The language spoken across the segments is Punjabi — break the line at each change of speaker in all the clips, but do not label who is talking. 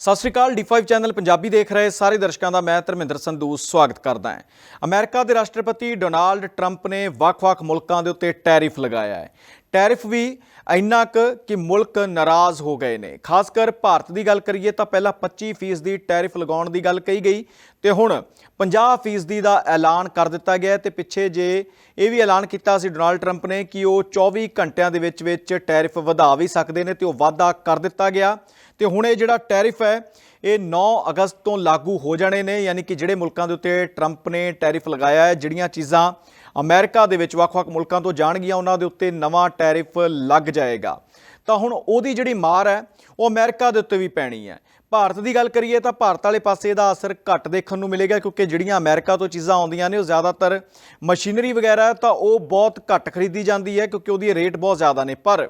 ਸਤਿ ਸ਼੍ਰੀ ਅਕਾਲ D5 ਚੈਨਲ ਪੰਜਾਬੀ ਦੇਖ ਰਹੇ ਸਾਰੇ ਦਰਸ਼ਕਾਂ ਦਾ ਮੈਂ ਧਰਮਿੰਦਰ ਸੰਧੂ ਸਵਾਗਤ ਕਰਦਾ ਹਾਂ। ਅਮਰੀਕਾ ਦੇ ਰਾਸ਼ਟਰਪਤੀ ਡੋਨਾਲਡ ਟਰੰਪ ਨੇ ਵੱਖ-ਵੱਖ ਮੁਲਕਾਂ ਦੇ ਉੱਤੇ ਟੈਰਿਫ ਲਗਾਇਆ ਹੈ। ਟੈਰਿਫ ਵੀ ਇੰਨਾ ਕੁ ਕਿ ਮੁਲਕ ਨਾਰਾਜ਼ ਹੋ ਗਏ ਨੇ। ਖਾਸ ਕਰ ਭਾਰਤ ਦੀ ਗੱਲ ਕਰੀਏ ਤਾਂ ਪਹਿਲਾਂ 25% ਦੀ ਟੈਰਿਫ ਲਗਾਉਣ ਦੀ ਗੱਲ ਕਹੀ ਗਈ ਤੇ ਹੁਣ 50% ਦੀ ਦਾ ਐਲਾਨ ਕਰ ਦਿੱਤਾ ਗਿਆ ਹੈ ਤੇ ਪਿੱਛੇ ਜੇ ਇਹ ਵੀ ਐਲਾਨ ਕੀਤਾ ਸੀ ਡੋਨਾਲਡ ਟਰੰਪ ਨੇ ਕਿ ਉਹ 24 ਘੰਟਿਆਂ ਦੇ ਵਿੱਚ ਵਿੱਚ ਟੈਰਿਫ ਵਧਾ ਵੀ ਸਕਦੇ ਨੇ ਤੇ ਉਹ ਵਾਅਦਾ ਕਰ ਦਿੱਤਾ ਗਿਆ। ਤੇ ਹੁਣ ਇਹ ਜਿਹੜਾ ਟੈਰਿਫ ਹੈ, ਇਹ 9 ਅਗਸਤ ਤੋਂ ਲਾਗੂ ਹੋ ਜਾਣੇ ਨੇ, ਯਾਨੀ ਕਿ ਜਿਹੜੇ ਮੁਲਕਾਂ ਦੇ ਉੱਤੇ ਟਰੰਪ ਨੇ ਟੈਰਿਫ ਲਗਾਇਆ ਹੈ, ਜਿਹੜੀਆਂ ਚੀਜ਼ਾਂ ਅਮਰੀਕਾ ਦੇ ਵਿੱਚ ਵੱਖ-ਵੱਖ ਮੁਲਕਾਂ ਤੋਂ ਜਾਣਗੀਆਂ, ਉਹਨਾਂ ਦੇ ਉੱਤੇ ਨਵਾਂ ਟੈਰਿਫ ਲੱਗ ਜਾਏਗਾ। ਤਾਂ ਹੁਣ ਉਹਦੀ ਜਿਹੜੀ ਮਾਰ ਹੈ, ਉਹ ਅਮਰੀਕਾ ਦੇ ਉੱਤੇ ਵੀ ਪੈਣੀ ਹੈ। ਭਾਰਤ ਦੀ ਗੱਲ ਕਰੀਏ ਤਾਂ ਭਾਰਤ ਵਾਲੇ ਪਾਸੇ ਇਹਦਾ ਅਸਰ ਘੱਟ ਦੇਖਣ ਨੂੰ ਮਿਲੇਗਾ, ਕਿਉਂਕਿ ਜਿਹੜੀਆਂ ਅਮਰੀਕਾ ਤੋਂ ਚੀਜ਼ਾਂ ਆਉਂਦੀਆਂ ਨੇ, ਉਹ ਜ਼ਿਆਦਾਤਰ ਮਸ਼ੀਨਰੀ ਵਗੈਰਾ, ਤਾਂ ਉਹ ਬਹੁਤ ਘੱਟ ਖਰੀਦੀ ਜਾਂਦੀ ਹੈ, ਕਿਉਂਕਿ ਉਹਦੀ ਰੇਟ ਬਹੁਤ ਜ਼ਿਆਦਾ ਨੇ। ਪਰ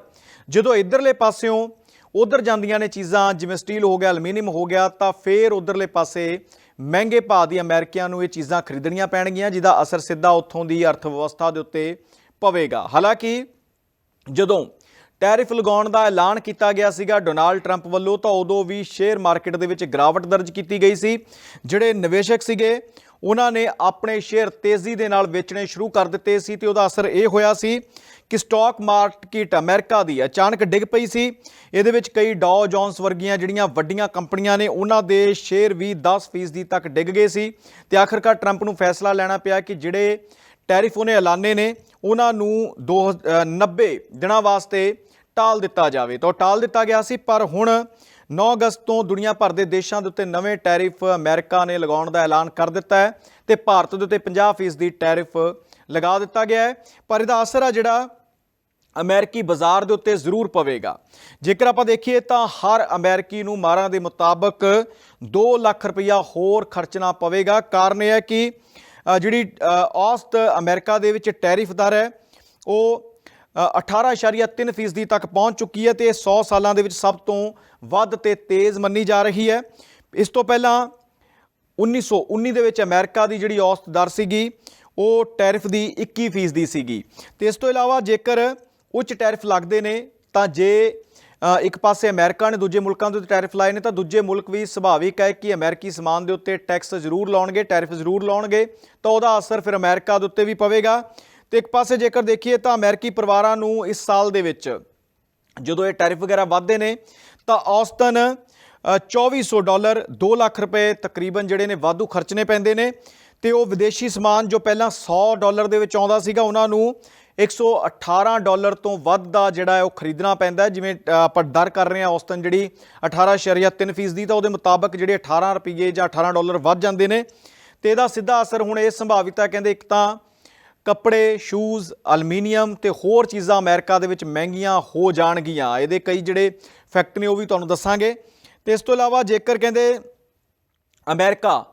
ਜਦੋਂ ਇਧਰਲੇ ਪਾਸਿਓਂ ਉਧਰ ਜਾਂਦੀਆਂ ਨੇ ਚੀਜ਼ਾਂ, ਜਿਵੇਂ ਸਟੀਲ ਹੋ ਗਿਆ ਐਲੂਮੀਨੀਅਮ ਹੋ ਗਿਆ, ਤਾਂ ਫੇਰ ਉਧਰਲੇ ਪਾਸੇ ਮਹਿੰਗੇ ਭਾਅ ਦੀ ਅਮਰੀਕੀਆਂ ਨੂੰ ਇਹ ਚੀਜ਼ਾਂ ਖਰੀਦਣੀਆਂ ਪੈਣਗੀਆਂ, ਜਿਹਦਾ ਅਸਰ ਸਿੱਧਾ ਉੱਥੋਂ ਦੀ ਅਰਥ ਵਿਵਸਥਾ ਦੇ ਉੱਤੇ ਪਵੇਗਾ। ਹਾਲਾਂਕਿ ਜਦੋਂ ਟੈਰਿਫ ਲਗਾਉਣ ਦਾ ਐਲਾਨ ਕੀਤਾ ਗਿਆ ਸੀਗਾ ਡੋਨਾਲਡ ਟਰੰਪ ਵੱਲੋਂ, ਤਾਂ ਉਦੋਂ ਵੀ ਸ਼ੇਅਰ ਮਾਰਕੀਟ ਦੇ ਵਿੱਚ ਗਿਰਾਵਟ ਦਰਜ ਕੀਤੀ ਗਈ ਸੀ, ਜਿਹੜੇ ਨਿਵੇਸ਼ਕ ਸੀਗੇ ਉਹਨਾਂ ਨੇ ਆਪਣੇ ਸ਼ੇਅਰ ਤੇਜ਼ੀ ਦੇ ਨਾਲ ਵੇਚਣੇ ਸ਼ੁਰੂ ਕਰ ਦਿੱਤੇ ਸੀ ਤੇ ਉਹਦਾ ਅਸਰ ਇਹ ਹੋਇਆ ਸੀ ਕਿ ਸਟਾਕ ਮਾਰਕੀਟ ਅਮਰੀਕਾ ਦੀ ਅਚਾਨਕ ਡਿੱਗ ਪਈ ਸੀ। ਇਹਦੇ ਵਿੱਚ ਕਈ ਡਾਓ ਜੌਨਸ ਵਰਗੀਆਂ ਜਿਹੜੀਆਂ ਵੱਡੀਆਂ ਕੰਪਨੀਆਂ ਨੇ, ਉਹਨਾਂ ਦੇ ਸ਼ੇਅਰ ਵੀ 10% ਤੱਕ ਡਿੱਗ ਗਏ ਸੀ। ਤੇ ਆਖਰਕਾਰ ਟਰੰਪ ਨੂੰ ਫੈਸਲਾ ਲੈਣਾ ਪਿਆ ਕਿ ਜਿਹੜੇ ਟੈਰਿਫ ਉਹਨੇ ਐਲਾਨੇ ਨੇ, ਉਹਨਾਂ ਨੂੰ 90 ਦਿਨਾਂ ਵਾਸਤੇ ਟਾਲ ਦਿੱਤਾ ਜਾਵੇ। ਤਾਂ ਉਹ ਟਾਲ ਦਿੱਤਾ ਗਿਆ ਸੀ, ਪਰ ਹੁਣ 9 ਅਗਸਤ ਤੋਂ ਦੁਨੀਆ ਭਰ ਦੇ ਦੇਸ਼ਾਂ ਦੇ ਉੱਤੇ ਨਵੇਂ ਟੈਰਿਫ ਅਮਰੀਕਾ ਨੇ ਲਗਾਉਣ ਦਾ ਐਲਾਨ ਕਰ ਦਿੱਤਾ ਹੈ ਤੇ ਭਾਰਤ ਦੇ ਉੱਤੇ 50% ਦੀ ਟੈਰਿਫ ਲਗਾ ਦਿੱਤਾ ਗਿਆ ਹੈ। ਪਰ ਇਹਦਾ ਅਸਰ ਆ ਜਿਹੜਾ ਅਮਰੀਕੀ ਬਾਜ਼ਾਰ ਦੇ ਉੱਤੇ ਜ਼ਰੂਰ ਪਵੇਗਾ। ਜੇਕਰ ਆਪਾਂ ਦੇਖੀਏ ਤਾਂ ਹਰ ਅਮਰੀਕੀ ਨੂੰ ਮਾਰਾਂ ਦੇ ਮੁਤਾਬਕ 2 ਲੱਖ ਰੁਪਇਆ ਹੋਰ ਖਰਚਣਾ ਪਵੇਗਾ। ਕਾਰਨ ਇਹ ਹੈ ਕਿ ਜਿਹੜੀ ਔਸਤ ਅਮਰੀਕਾ ਦੇ ਵਿੱਚ ਟੈਰਿਫ ਦਰ ਹੈ, ਉਹ ਅ, 18.3% ਤੱਕ ਪਹੁੰਚ ਚੁੱਕੀ ਹੈ ਤੇ ਇਹ 100 ਸਾਲਾਂ ਦੇ ਵਿੱਚ ਸਭ ਤੋਂ ਵੱਧ ਤੇ ਤੇਜ਼ ਮੰਨੀ ਜਾ ਰਹੀ ਹੈ। ਇਸ ਤੋਂ ਪਹਿਲਾਂ 1919 ਦੇ ਵਿੱਚ ਅਮਰੀਕਾ ਦੀ ਜਿਹੜੀ ਔਸਤ ਦਰ ਸੀਗੀ ਉਹ ਟੈਰਿਫ ਦੀ 21 ਫੀਸਦੀ ਸੀਗੀ। ਤੇ ਇਸ ਤੋਂ ਇਲਾਵਾ ਜੇਕਰ ਉੱਚ ਟੈਰਿਫ ਲੱਗਦੇ ਨੇ ਤਾਂ ਜੇ ਇੱਕ ਪਾਸੇ ਅਮਰੀਕਾ ਨੇ ਦੂਜੇ ਮੁਲਕਾਂ ਦੇ ਉੱਤੇ ਟੈਰਿਫ ਲਾਏ ਨੇ ਤਾਂ ਦੂਜੇ ਮੁਲਕ ਵੀ ਸੁਭਾਵਿਕ ਹੈ ਕਿ ਅਮਰੀਕੀ ਸਮਾਨ ਦੇ ਉੱਤੇ ਟੈਕਸ ਜ਼ਰੂਰ ਲਾਉਣਗੇ ਟੈਰਿਫ ਜ਼ਰੂਰ ਲਾਉਣਗੇ ਤਾਂ ਉਹਦਾ ਅਸਰ ਫਿਰ ਅਮਰੀਕਾ ਦੇ ਉੱਤੇ ਵੀ ਪਵੇਗਾ। ਤੇ ਇੱਕ ਪਾਸੇ ਜੇਕਰ ਦੇਖੀਏ ਤਾਂ ਅਮਰੀਕੀ ਪਰਿਵਾਰਾਂ ਨੂੰ ਇਸ ਸਾਲ ਦੇ ਵਿੱਚ ਜਦੋਂ ਇਹ ਟੈਰਿਫ ਵਗੈਰਾ ਵੱਧਦੇ ਨੇ ਤਾਂ ਔਸਤਨ ਅ, 2400 ਡਾਲਰ 2 ਲੱਖ ਰੁਪਏ ਤਕਰੀਬਨ ਜਿਹੜੇ ਨੇ ਵਾਧੂ ਖਰਚਣੇ ਪੈਂਦੇ ਨੇ ਤੇ ਉਹ ਵਿਦੇਸ਼ੀ ਸਮਾਨ ਜੋ ਪਹਿਲਾਂ 100 ਡਾਲਰ ਦੇ ਵਿੱਚ ਆਉਂਦਾ ਸੀਗਾ ਉਹਨਾਂ ਨੂੰ 118 ਡਾਲਰ ਤੋਂ ਵੱਧ ਦਾ ਜਿਹੜਾ ਹੈ ਉਹ ਖਰੀਦਣਾ ਪੈਂਦਾ ਜਿਵੇਂ ਆਪਾਂ ਦਰ ਕਰ ਰਹੇ ਹਾਂ ਔਸਤਨ ਜਿਹੜੀ 18.3% ਦੀ ਤਾਂ ਉਹਦੇ ਮੁਤਾਬਕ ਜਿਹੜੇ 18 ਰੁਪਏ ਜਾਂ 18 ਡਾਲਰ ਵੱਧ ਜਾਂਦੇ ਨੇ ਤੇ ਇਹਦਾ ਸਿੱਧਾ ਅਸਰ ਹੁਣ ਇਹ ਸੰਭਾਵਿਤ ਹੈ। ਕਹਿੰਦੇ ਇੱਕ ਤਾਂ ਕੱਪੜੇ ਸ਼ੂਜ਼ ਅਲਮੀਨੀਅਮ ਤੇ ਹੋਰ ਚੀਜ਼ਾਂ ਅਮਰੀਕਾ ਦੇ ਵਿੱਚ ਮਹਿੰਗੀਆਂ ਹੋ ਜਾਣਗੀਆਂ। ਇਹਦੇ ਕਈ ਜਿਹੜੇ ਫੈਕਟ ਨੇ ਉਹ ਵੀ ਤੁਹਾਨੂੰ ਦੱਸਾਂਗੇ। ਤੇ ਇਸ ਤੋਂ ਇਲਾਵਾ ਜੇਕਰ ਕਹਿੰਦੇ ਅਮਰੀਕਾ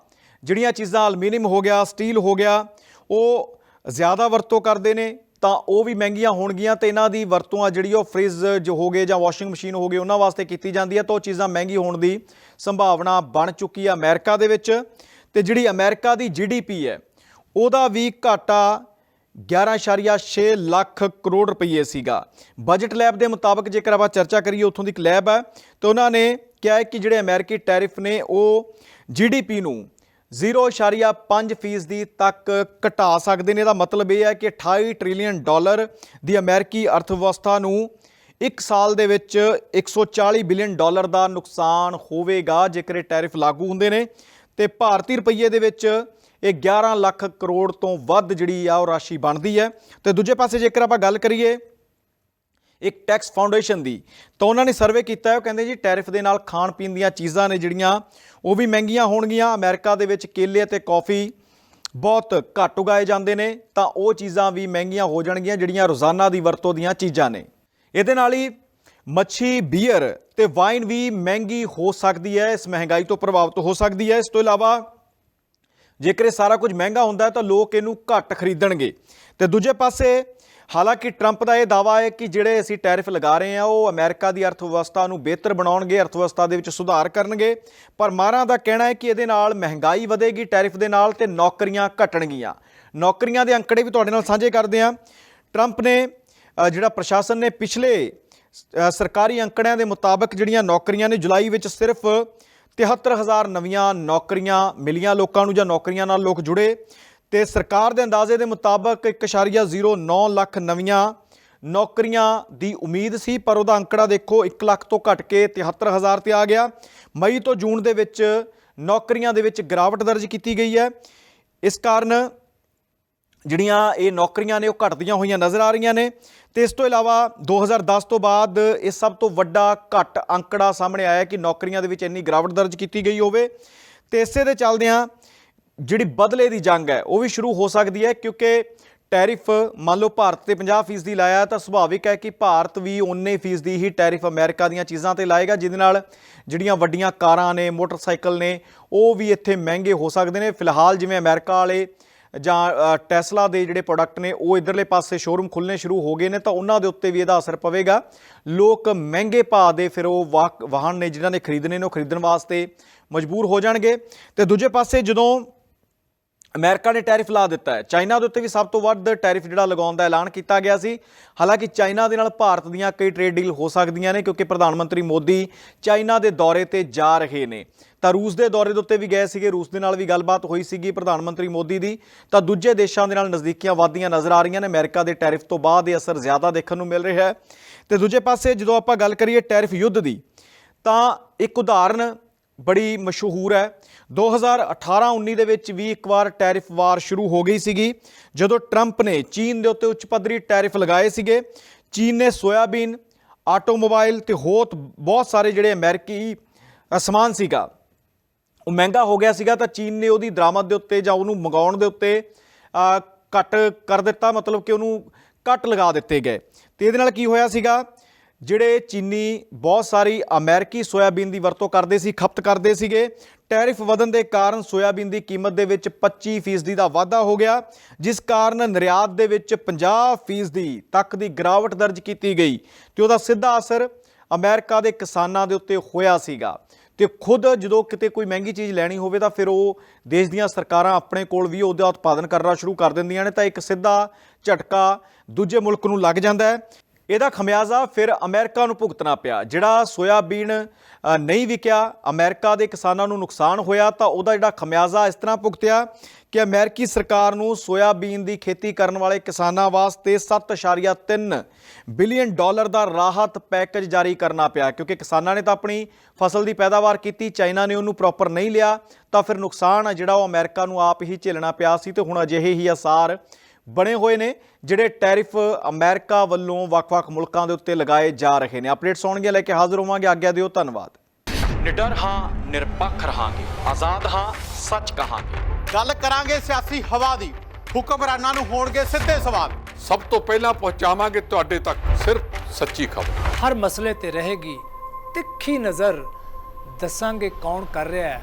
ਜਿਹੜੀਆਂ ਚੀਜ਼ਾਂ ਅਲਮੀਨੀਅਮ ਹੋ ਗਿਆ ਸਟੀਲ ਹੋ ਗਿਆ, ਉਹ ਜ਼ਿਆਦਾ ਵਰਤੋਂ ਕਰਦੇ ਨੇ, ਤਾਂ ਉਹ ਵੀ ਮਹਿੰਗੀਆਂ ਹੋਣਗੀਆਂ ਤੇ ਇਹਨਾਂ ਦੀ ਵਰਤੋਂ ਆ ਜਿਹੜੀ ਉਹ ਫ੍ਰਿਜ ਜੋ ਹੋ ਗਏ ਜਾਂ ਵਾਸ਼ਿੰਗ ਮਸ਼ੀਨ ਹੋ ਗਈ ਉਹਨਾਂ ਵਾਸਤੇ ਕੀਤੀ ਜਾਂਦੀ ਹੈ ਤਾਂ ਉਹ ਚੀਜ਼ਾਂ ਮਹਿੰਗੀ ਹੋਣ ਦੀ ਸੰਭਾਵਨਾ ਬਣ ਚੁੱਕੀ ਹੈ ਅਮਰੀਕਾ ਦੇ ਵਿੱਚ। ਤੇ ਜਿਹੜੀ ਅਮਰੀਕਾ ਦੀ ਜੀਡੀਪੀ ਹੈ, ਉਹਦਾ ਵੀ ਘਾਟਾ 11.6 ਲੱਖ ਕਰੋੜ ਰੁਪਏ ਸੀਗਾ। ਬਜਟ ਲੈਬ ਦੇ ਮੁਤਾਬਕ ਜੇਕਰ ਆਪਾਂ ਚਰਚਾ ਕਰੀਏ, ਉੱਥੋਂ ਦੀ ਇੱਕ ਲੈਬ ਹੈ, ਤਾਂ ਉਹਨਾਂ ਨੇ ਕਿਹਾ ਹੈ ਕਿ ਜਿਹੜੇ ਅਮਰੀਕੀ ਟੈਰਿਫ ਨੇ, ਉਹ ਜੀਡੀਪੀ ਨੂੰ 0.5% ਦੀ ਤੱਕ ਘਟਾ ਸਕਦੇ ਨੇ। ਇਹਦਾ ਮਤਲਬ ਇਹ ਹੈ ਕਿ 28 ਟ੍ਰਿਲੀਅਨ ਡਾਲਰ ਦੀ ਅਮਰੀਕੀ ਅਰਥਵਿਵਸਥਾ ਨੂੰ ਇੱਕ ਸਾਲ ਦੇ ਵਿੱਚ 140 ਬਿਲੀਅਨ ਡਾਲਰ ਦਾ ਨੁਕਸਾਨ ਹੋਵੇਗਾ ਜੇਕਰ ਇਹ ਟੈਰਿਫ ਲਾਗੂ ਹੁੰਦੇ ਨੇ। ਤੇ ਭਾਰਤੀ ਰੁਪਈਏ ਦੇ ਵਿੱਚ ਇਹ 11 ਲੱਖ ਕਰੋੜ ਤੋਂ ਵੱਧ ਜਿਹੜੀ ਆ ਉਹ ਰਾਸ਼ੀ ਬਣਦੀ ਹੈ। ਤੇ ਦੂਜੇ ਪਾਸੇ ਜੇਕਰ ਆਪਾਂ ਗੱਲ ਕਰੀਏ, ਇੱਕ ਟੈਕਸ ਫਾਊਂਡੇਸ਼ਨ ਦੀ, ਤਾਂ ਉਹਨਾਂ ਨੇ ਸਰਵੇ ਕੀਤਾ ਹੈ, ਉਹ ਕਹਿੰਦੇ ਜੀ ਟੈਰਿਫ ਦੇ ਨਾਲ ਖਾਣ ਪੀਣ ਦੀਆਂ ਚੀਜ਼ਾਂ ਨੇ ਜਿਹੜੀਆਂ, ਉਹ ਵੀ ਮਹਿੰਗੀਆਂ ਹੋਣਗੀਆਂ। ਅਮਰੀਕਾ ਦੇ ਵਿੱਚ ਕੇਲੇ ਅਤੇ ਕੌਫੀ ਬਹੁਤ ਘੱਟ ਉਗਾਏ ਜਾਂਦੇ ਨੇ, ਤਾਂ ਉਹ ਚੀਜ਼ਾਂ ਵੀ ਮਹਿੰਗੀਆਂ ਹੋ ਜਾਣਗੀਆਂ, ਜਿਹੜੀਆਂ ਰੋਜ਼ਾਨਾ ਦੀ ਵਰਤੋਂ ਦੀਆਂ ਚੀਜ਼ਾਂ ਨੇ। ਇਹਦੇ ਨਾਲ ਹੀ ਮੱਛੀ, ਬੀਅਰ ਤੇ ਵਾਈਨ ਵੀ ਮਹਿੰਗੀ ਹੋ ਸਕਦੀ ਹੈ, ਇਸ ਮਹਿੰਗਾਈ ਤੋਂ ਪ੍ਰਭਾਵਿਤ ਹੋ ਸਕਦੀ ਹੈ। ਇਸ ਤੋਂ ਇਲਾਵਾ ਜੇਕਰ ਇਹ ਸਾਰਾ ਕੁਝ ਮਹਿੰਗਾ ਹੁੰਦਾ ਤਾਂ ਲੋਕ ਇਹਨੂੰ ਘੱਟ ਖਰੀਦਣਗੇ। ਤੇ ਦੂਜੇ ਪਾਸੇ, ਹਾਲਾਂਕਿ ਟਰੰਪ ਦਾ ਇਹ ਦਾਵਾ ਹੈ ਕਿ ਜਿਹੜੇ ਅਸੀਂ ਟੈਰਿਫ ਲਗਾ ਰਹੇ ਹਾਂ, ਉਹ ਅਮਰੀਕਾ ਦੀ ਅਰਥ ਵਿਵਸਥਾ ਨੂੰ ਬਿਹਤਰ ਬਣਾਉਣਗੇ ਅਰਥ ਵਿਵਸਥਾ ਦੇ ਵਿੱਚ ਸੁਧਾਰ ਕਰਨਗੇ। ਪਰ ਮਾਰਾਂ ਦਾ ਕਹਿਣਾ ਹੈ ਕਿ ਇਹਦੇ ਨਾਲ ਮਹਿੰਗਾਈ ਵਧੇਗੀ, ਟੈਰਿਫ ਦੇ ਨਾਲ ਤੇ ਨੌਕਰੀਆਂ ਘਟਣਗੀਆਂ। ਨੌਕਰੀਆਂ ਦੇ ਅੰਕੜੇ ਵੀ ਤੁਹਾਡੇ ਨਾਲ ਸਾਂਝੇ ਕਰਦੇ ਹਾਂ। ਟਰੰਪ ਨੇ ਜਿਹੜਾ ਪ੍ਰਸ਼ਾਸਨ ਨੇ ਪਿਛਲੇ ਸਰਕਾਰੀ ਅੰਕੜਿਆਂ ਦੇ ਮੁਤਾਬਕ ਜਿਹੜੀਆਂ ਨੌਕਰੀਆਂ ਨੇ, ਜੁਲਾਈ ਵਿੱਚ ਸਿਰਫ 73000 ਨਵੀਆਂ ਨੌਕਰੀਆਂ ਮਿਲੀਆਂ ਲੋਕਾਂ ਨੂੰ ਜਾਂ ਨੌਕਰੀਆਂ ਨਾਲ ਲੋਕ ਜੁੜੇ ਤੇ ਸਰਕਾਰ ਦੇ ਅੰਦਾਜ਼ੇ ਦੇ ਮੁਤਾਬਕ 1.09 ਲੱਖ ਨਵੀਆਂ ਨੌਕਰੀਆਂ ਦੀ ਉਮੀਦ ਸੀ, ਪਰ ਉਹਦਾ ਅੰਕੜਾ ਦੇਖੋ 1 ਲੱਖ ਤੋਂ ਘਟ ਕੇ 73000 ਤੇ ਆ ਗਿਆ। ਮਈ ਤੋਂ ਜੂਨ ਦੇ ਵਿੱਚ ਨੌਕਰੀਆਂ ਦੇ ਵਿੱਚ ਗਿਰਾਵਟ ਦਰਜ ਕੀਤੀ ਗਈ ਹੈ। ਇਸ ਕਾਰਨ ਜਿਹੜੀਆਂ ਇਹ ਨੌਕਰੀਆਂ ਨੇ ਉਹ ਘਟਦੀਆਂ ਹੋਈਆਂ ਨਜ਼ਰ ਆ ਰਹੀਆਂ ਨੇ। ਤੇ ਇਸ ਤੋਂ ਇਲਾਵਾ 2010 ਤੋਂ ਬਾਅਦ ਇਹ ਸਭ ਤੋਂ ਵੱਡਾ ਘਟ ਅੰਕੜਾ ਸਾਹਮਣੇ ਆਇਆ ਕਿ ਨੌਕਰੀਆਂ ਦੇ ਵਿੱਚ ਇੰਨੀ ਗਿਰਾਵਟ ਦਰਜ ਕੀਤੀ ਗਈ ਹੋਵੇ। ਤੇ ਇਸੇ ਦੇ ਚੱਲਦਿਆਂ ਜਿਹੜੀ ਬਦਲੇ ਦੀ ਜੰਗ ਹੈ, ਉਹ ਵੀ ਸ਼ੁਰੂ ਹੋ ਸਕਦੀ ਹੈ ਕਿਉਂਕਿ ਟੈਰਿਫ ਮੰਨ ਲਓ ਭਾਰਤ ਤੇ 50% ਦੀ ਲਾਇਆ ਤਾਂ ਸੁਭਾਵਿਕ ਹੈ ਕਿ ਭਾਰਤ ਵੀ ਉਨੇ ਫੀਸਦੀ ਹੀ ਟੈਰਿਫ ਅਮਰੀਕਾ ਦੀਆਂ ਚੀਜ਼ਾਂ ਤੇ ਲਾਏਗਾ, ਜਿਹਦੇ ਨਾਲ ਜਿਹੜੀਆਂ ਵੱਡੀਆਂ ਕਾਰਾਂ ਨੇ, ਮੋਟਰਸਾਈਕਲ ਨੇ, ਉਹ ਵੀ ਇੱਥੇ ਮਹਿੰਗੇ ਹੋ ਸਕਦੇ ਨੇ। ਫਿਲਹਾਲ ਜਿਵੇਂ ਅਮਰੀਕਾ ਵਾਲੇ ਜਾਂ ਟੈਸਲਾ ਦੇ ਜਿਹੜੇ ਪ੍ਰੋਡਕਟ ਨੇ, ਉਹ ਇਧਰਲੇ ਪਾਸੇ ਸ਼ੋਰੂਮ ਖੁੱਲਨੇ ਸ਼ੁਰੂ ਹੋ ਗਏ ਨੇ ਤਾਂ ਉਹਨਾਂ ਦੇ ਉੱਤੇ ਵੀ ਇਹਦਾ ਅਸਰ ਪਵੇਗਾ। ਲੋਕ ਮਹਿੰਗੇ ਭਾਅ ਦੇ ਫਿਰ ਉਹ ਵਾਹ- ਵਾਹਨ ਨੇ, ਜਿਨ੍ਹਾਂ ਨੇ ਖਰੀਦਣੇ ਨੇ, ਉਹ ਖਰੀਦਣ ਵਾਸਤੇ ਮਜਬੂਰ ਹੋ ਜਾਣਗੇ। ਤੇ ਦੂਜੇ ਪਾਸੇ ਜਦੋਂ ਅਮਰੀਕਾ ਨੇ ਟੈਰਿਫ ਲਾ ਦਿੱਤਾ ਹੈ। ਚਾਈਨਾ ਦੇ ਉੱਤੇ ਵੀ ਸਭ ਤੋਂ ਵੱਧ ਟੈਰਿਫ ਜਿਹੜਾ ਲਗਾਉਣ ਦਾ ਐਲਾਨ ਕੀਤਾ ਗਿਆ ਸੀ। ਹਾਲਾਂਕਿ ਚਾਈਨਾ ਦੇ ਨਾਲ ਭਾਰਤ ਦੀਆਂ ਕਈ ਟ੍ਰੇਡ ਡੀਲ ਹੋ ਸਕਦੀਆਂ ਨੇ ਕਿਉਂਕਿ ਪ੍ਰਧਾਨ ਮੰਤਰੀ ਮੋਦੀ ਚਾਈਨਾ ਦੇ ਦੌਰੇ ਤੇ ਜਾ ਰਹੇ ਨੇ। ਤਾਂ ਰੂਸ ਦੇ ਦੌਰੇ ਦੇ ਉੱਤੇ ਵੀ ਗਏ ਸੀਗੇ। ਰੂਸ ਦੇ ਨਾਲ ਵੀ ਗੱਲਬਾਤ ਹੋਈ ਸੀਗੀ ਪ੍ਰਧਾਨ ਮੰਤਰੀ ਮੋਦੀ ਦੀ। ਤਾਂ ਦੂਜੇ ਦੇਸ਼ਾਂ ਦੇ ਨਾਲ ਨਜ਼ਦੀਕੀਆਂ ਵਧਦੀਆਂ ਨਜ਼ਰ ਆ ਰਹੀਆਂ ਨੇ। ਅਮਰੀਕਾ ਦੇ ਟੈਰਿਫ ਤੋਂ ਬਾਅਦ ਇਹ ਅਸਰ ਜ਼ਿਆਦਾ ਦੇਖਣ ਨੂੰ ਮਿਲ ਰਿਹਾ ਹੈ। ਤੇ ਦੂਜੇ ਪਾਸੇ ਜਦੋਂ ਆਪਾਂ ਗੱਲ ਕਰੀਏ ਟੈਰਿਫ ਯੁੱਧ ਦੀ, ਤਾਂ ਇੱਕ ਉਦਾਹਰਨ ਬੜੀ ਮਸ਼ਹੂਰ ਹੈ। 2018-19 ਦੇ ਵਿੱਚ ਵੀ ਇੱਕ ਵਾਰ ਟੈਰਿਫ ਵਾਰ ਸ਼ੁਰੂ ਹੋ ਗਈ ਸੀਗੀ ਜਦੋਂ ਟਰੰਪ ਨੇ ਚੀਨ ਦੇ ਉੱਤੇ ਉੱਚ ਪੱਧਰੀ ਟੈਰਿਫ ਲਗਾਏ ਸੀਗੇ। ਚੀਨ ਨੇ ਸੋਇਆਬੀਨ ਆਟੋਮੋਬਾਈਲ ਤੇ ਹੋਰ ਬਹੁਤ ਸਾਰੇ ਜਿਹੜੇ ਅਮਰੀਕੀ ਸਮਾਨ ਸੀਗਾ ਉਹ ਮਹਿੰਗਾ ਹੋ ਗਿਆ ਸੀਗਾ ਤਾਂ ਚੀਨ ਨੇ ਉਹਦੀ ਦਰਾਮਦ ਦੇ ਉੱਤੇ ਜਾਂ ਉਹਨੂੰ ਮੰਗਾਉਣ ਦੇ ਉੱਤੇ ਅ, ਕੱਟ ਕਰ ਦਿੱਤਾ ਮਤਲਬ ਕਿ ਉਹਨੂੰ ਕੱਟ ਲਗਾ ਦਿੱਤੇ ਗਏ। ਤੇ ਇਹਦੇ ਨਾਲ ਕੀ ਹੋਇਆ ਸੀਗਾ? ਜਿਹੜੇ ਚੀਨੀ ਬਹੁਤ ਸਾਰੀ ਅਮਰੀਕੀ ਸੋਇਆਬੀਨ ਦੀ ਵਰਤੋਂ ਕਰਦੇ ਸੀ, ਖਪਤ ਕਰਦੇ ਸੀਗੇ, ਟੈਰਿਫ ਵਧਣ ਦੇ ਕਾਰਨ ਸੋਇਆਬੀਨ ਦੀ ਕੀਮਤ ਦੇ ਵਿੱਚ 25% ਦਾ ਵਾਧਾ ਹੋ ਗਿਆ, ਜਿਸ ਕਾਰਨ ਨਿਰਯਾਤ ਦੇ ਵਿੱਚ 50% ਤੱਕ ਦੀ ਗਿਰਾਵਟ ਦਰਜ ਕੀਤੀ ਗਈ ਤੇ ਉਹਦਾ ਸਿੱਧਾ ਅਸਰ ਅਮਰੀਕਾ ਦੇ ਕਿਸਾਨਾਂ ਦੇ ਉੱਤੇ ਹੋਇਆ ਸੀਗਾ। ਤੇ ਖੁਦ ਜਦੋਂ ਕਿਤੇ ਕੋਈ ਮਹਿੰਗੀ ਚੀਜ਼ ਲੈਣੀ ਹੋਵੇ ਤਾਂ ਫਿਰ ਉਹ ਦੇਸ਼ ਦੀਆਂ ਸਰਕਾਰਾਂ ਆਪਣੇ ਕੋਲ ਵੀ ਉਹਦਾ ਉਤਪਾਦਨ ਕਰਨਾ ਸ਼ੁਰੂ ਕਰ ਦਿੰਦੀਆਂ ਨੇ, ਤਾਂ ਇੱਕ ਸਿੱਧਾ ਝਟਕਾ ਦੂਜੇ ਮੁਲਕ ਨੂੰ ਲੱਗ ਜਾਂਦਾ ਹੈ। ਇਹਦਾ ਖਮਿਆਜ਼ਾ ਫਿਰ ਅਮਰੀਕਾ ਨੂੰ ਭੁਗਤਣਾ ਪਿਆ। ਜਿਹੜਾ ਸੋਇਆਬੀਨ ਨਹੀਂ ਵਿਕਿਆ, ਅਮਰੀਕਾ ਦੇ ਕਿਸਾਨਾਂ ਨੂੰ ਨੁਕਸਾਨ ਹੋਇਆ ਤਾਂ ਉਹਦਾ ਜਿਹੜਾ ਖਮਿਆਜ਼ਾ ਇਸ ਤਰ੍ਹਾਂ ਭੁਗਤਿਆ ਕਿ ਅਮਰੀਕੀ ਸਰਕਾਰ ਨੂੰ ਸੋਇਆਬੀਨ ਦੀ ਖੇਤੀ ਕਰਨ ਵਾਲੇ ਕਿਸਾਨਾਂ ਵਾਸਤੇ 7.3 ਬਿਲੀਅਨ ਡਾਲਰ ਦਾ ਰਾਹਤ ਪੈਕੇਜ ਜਾਰੀ ਕਰਨਾ ਪਿਆ। ਕਿਉਂਕਿ ਕਿਸਾਨਾਂ ਨੇ ਤਾਂ ਆਪਣੀ ਫਸਲ ਦੀ ਪੈਦਾਵਾਰ ਕੀਤੀ, ਚਾਈਨਾ ਨੇ ਉਹਨੂੰ ਪ੍ਰੋਪਰ ਨਹੀਂ ਲਿਆ, ਤਾਂ ਫਿਰ ਨੁਕਸਾਨ ਆ ਜਿਹੜਾ ਉਹ ਅਮਰੀਕਾ ਨੂੰ ਆਪ ਹੀ ਝੇਲਣਾ ਪਿਆ ਸੀ ਤੇ ਹੁਣ ਅਜਿਹੇ ਹੀ ਅਸਾਰ ਬਣੇ ਹੋਏ ਨੇ ਜਿਹੜੇ ਟੈਰਿਫ ਅਮਰੀਕਾ ਵੱਲੋਂ ਵੱਖ-ਵੱਖ ਮੁਲਕਾਂ ਦੇ ਉੱਤੇ ਲਗਾਏ ਜਾ ਰਹੇ ਨੇ। ਅਪਡੇਟਸ ਆਉਣਗੀਆਂ ਲੈ ਕੇ ਹਾਜ਼ਰ ਹੋਵਾਂਗੇ। ਆਗਿਆ ਦਿਓ ਧੰਨਵਾਦ।
ਨਿਡਰ ਹਾਂ ਨਿਰਪੱਖ ਰਹਾਂਗੇ। ਆਜ਼ਾਦ ਹਾਂ ਸੱਚ ਕਹਾਂਗੇ।
ਗੱਲ ਕਰਾਂਗੇ ਸਿਆਸੀ ਹਵਾ ਦੀ। ਹੁਕਮਰਾਨਾਂ ਨੂੰ ਹੋਣਗੇ ਸਿੱਧੇ ਸਵਾਲ।
ਸਭ ਤੋਂ ਪਹਿਲਾਂ ਪਹੁੰਚਾਵਾਂਗੇ ਤੁਹਾਡੇ ਤੱਕ ਸਿਰਫ ਸੱਚੀ ਖਬਰ।
ਹਰ ਮਸਲੇ ਤੇ ਰਹੇਗੀ ਤਿੱਖੀ ਨਜ਼ਰ। ਦੱਸਾਂਗੇ ਕੌਣ ਕਰ ਰਿਹਾ ਹੈ।